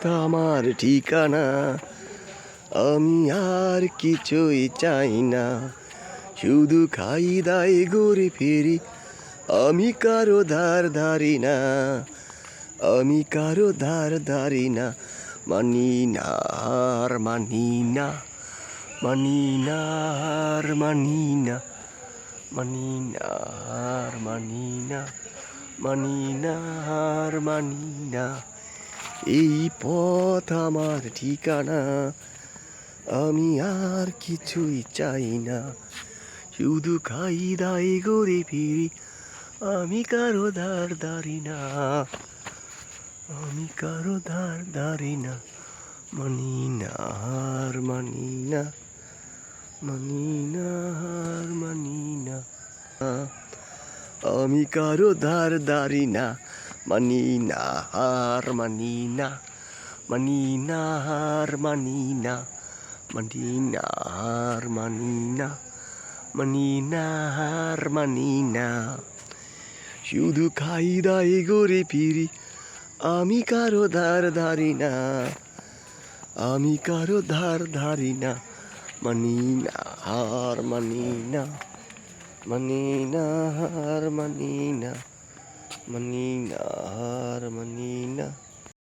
পথ আমার ঠিকানা। আমি আর কিছুই চাই না। শুধু খাই দাই ঘুরে ফিরি। আমি কারও ধার ধারি না। আমি কারও ধার ধারি না। মানি না আর মানি না। মানি না আর মানি না। মানি না আর মানি না। মানি না আর মানি না। এই পথ আমার ঠিকানা। আমি আর কিছুই চাই না। শুধু খাই দাই ঘুরে ফিরি। আমি কারও ধার ধারি না। আমি কারও ধার ধারি না। মানি না আর মানি না। মানি না আর মানি না। আমি কারও ধার ধারি না। মানি না আর মানি না মানি না আর মানি না মানি না মানি মানি না মানি না শুধু খাই দাই ঘুরে ফিরি আমি কারও ধার ধারি না আমি কারও ধার ধারি না মানি না হার মানি না মানি না হার মানি না মানি না হার মানি না